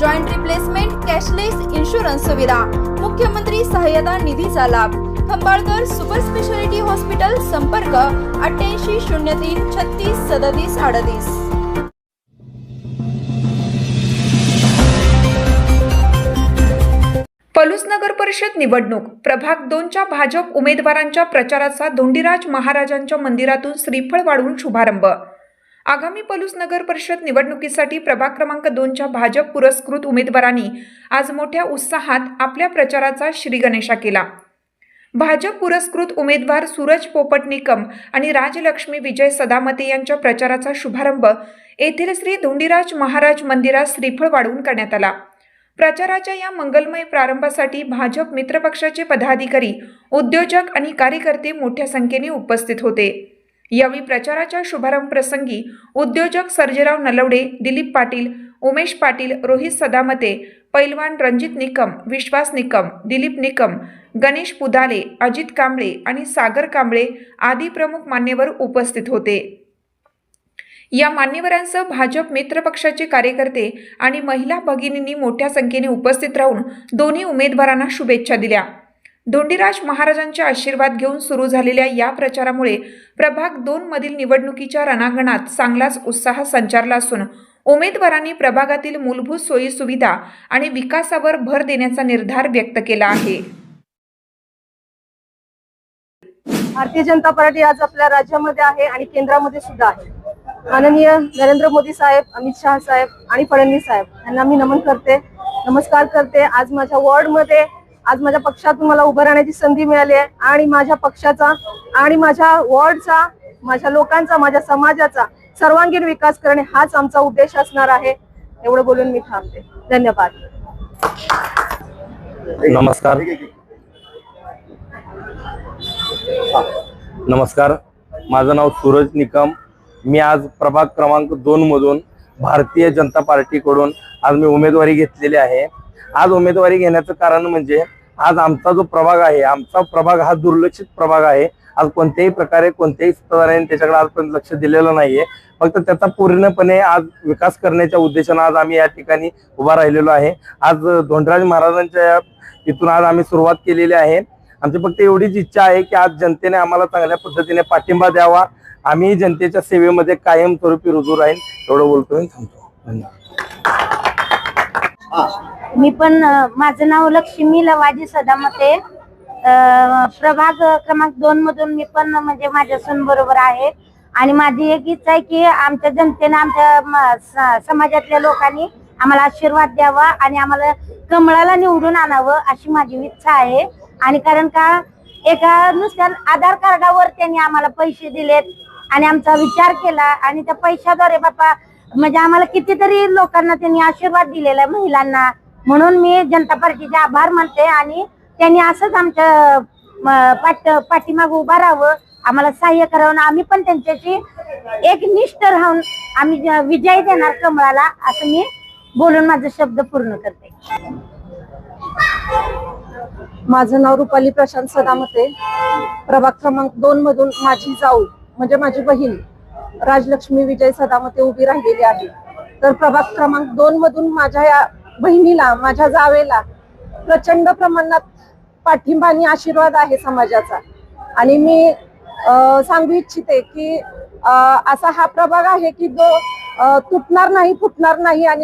joint replacement cashless insurance सुविधा मुख्यमंत्री सहाय्यता निधीचा लाभ. खंबाळकर सुपर स्पेशालिटी हॉस्पिटल संपर्क अठ्ठ्याऐंशी शून्य तीन छत्तीस सदतीस अडतीस. पलूस नगर परिषद निवडणूक. प्रभाग दोनच्या भाजप उमेदवारांच्या प्रचाराचा धोंडीराज महाराजांच्या मंदिरातून श्रीफळ वाढवून शुभारंभ. आगामी पलूस नगर परिषद निवडणुकीसाठी प्रभाग क्रमांक दोनच्या भाजप पुरस्कृत उमेदवारांनी आज मोठ्या उत्साहात आपल्या प्रचाराचा श्रीगणेशा केला. भाजप पुरस्कृत उमेदवार सूरज पोपट निकम आणि राजलक्ष्मी विजय सदामते यांच्या प्रचाराचा शुभारंभ येथील श्री धोंडीराज महाराज मंदिरात श्रीफळ वाढवून करण्यात आला. प्रचाराच्या या मंगलमय प्रारंभासाठी भाजप मित्रपक्षाचे पदाधिकारी उद्योजक आणि कार्यकर्ते मोठ्या संख्येने उपस्थित होते. यावेळी प्रचाराच्या शुभारंभ प्रसंगी उद्योजक सर्जेराव नलवडे दिलीप पाटील उमेश पाटील रोहित सदामते पैलवान रणजित निकम विश्वास निकम दिलीप निकम गणेश पुदाले अजित कांबळे आणि सागर कांबळे आदी प्रमुख मान्यवर उपस्थित होते. या मान्यवरांसह भाजप मित्र पक्षाचे कार्यकर्ते आणि महिला भगिनींनी मोठ्या संख्येने उपस्थित राहून दोन्ही उमेदवारांना शुभेच्छा दिल्या. धोंडीराज महाराजांचे आशीर्वाद घेऊन सुरू झालेल्या या प्रचारामुळे प्रभाग दोन मधील निवडणुकीच्या रणांगणात चांगलाच उत्साह संचारला असून उमेदवारांनी प्रभागातील मूलभूत सोयी सुविधा आणि विकासावर भर देण्याचा निर्धार व्यक्त केला आहे. भारतीय जनता पार्टी आज आपल्या राज्यामध्ये आहे आणि केंद्रामध्ये सुद्धा आहे. माननीय नरेंद्र मोदी साहेब अमित शहा साहेब आणि फडणवीस साहेब यांना मी नमन करते नमस्कार करते. आज माझ्या वॉर्डमध्ये आज माझ्या पक्षातून मला उभं राहण्याची संधी मिळाली आहे. आणि माझ्या पक्षाचा आणि माझ्या वॉर्डचा माझ्या लोकांचा माझ्या समाजाचा सर्वांगीण विकास करणे हाच आमचा उद्देश असणार आहे. एवढं बोलून मी थांबते. धन्यवाद. नमस्कार. नमस्कार. माझं नाव सूरज निकम. मी आज प्रभाग क्रमांक दोन मधून भारतीय जनता पार्टीकडून आज मी उमेदवारी घेतलेली आहे. आज उमेदवारी घेण्याचं कारण म्हणजे आज आमचा जो प्रभाग आहे आमचा प्रभाग हा दुर्लक्षित प्रभाग आहे. आज कोणत्याही प्रकारे कोणत्याही सत्ताधाऱ्याने त्याच्याकडे आजपर्यंत लक्ष दिलेलं नाहीये. फक्त त्याचा पूर्णपणे आज विकास करण्याच्या उद्देशानं आज आम्ही या ठिकाणी उभा राहिलेलो आहे. आज धोंडराज महाराजांच्या इथून आज आम्ही सुरुवात केलेली आहे. आमची फक्त एवढीच इच्छा आहे की आज जनतेने आम्हाला चांगल्या पद्धतीने पाठिंबा द्यावा. आम्ही जनतेच्या सेवेमध्ये कायमस्वरूपी रुजू राहील एवढं बोलतो थांबतो. धन्यवाद. मी पण माझं नाव लक्ष्मी लवाजी सदामते. प्रभाग क्रमांक दोन मधून मी पण म्हणजे माझ्या सून बरोबर आहे. आणि माझी एक इच्छा आहे की आमच्या जनतेनं आमच्या समाजातल्या लोकांनी आम्हाला आशीर्वाद द्यावा आणि आम्हाला कमळाला निवडून आणावं अशी माझी इच्छा आहे. आणि कारण का एका नुसत्या आधार कार्डावर त्यांनी आम्हाला पैसे दिलेत आणि आमचा विचार केला आणि त्या पैशाद्वारे बापा म्हणजे आम्हाला कितीतरी लोकांना त्यांनी आशीर्वाद दिलेला महिलांना. म्हणून मी जनता पार्टीचे आभार मानते आणि त्यांनी असंच आमच्या पाठ पाठीमाग उभा राहावं आम्हाला सहाय्य करावं आम्ही पण त्यांच्याशी एक निष्ठ राहून आम्ही विजय देणार कमळाला असं मी बोलून माझा शब्द पूर्ण करते. माझं नाव रुपाली प्रशांत सदामते. प्रभाग क्रमांक दोन मधून माझी जाऊ म्हणजे माझी बहीण राजलक्ष्मी विजय सदामते उभी राहिलेली आहे. तर प्रभाग क्रमांक दोन मधून माझ्या या बहिणीला माझ्या जावेला प्रचंड प्रमाणात पाठिंबा आणि आशीर्वाद आहे समाजाचा. आणि मी सांगू इच्छिते की असा हा प्रभाग आहे की जो तुटणार नाही फुटणार नाही आणि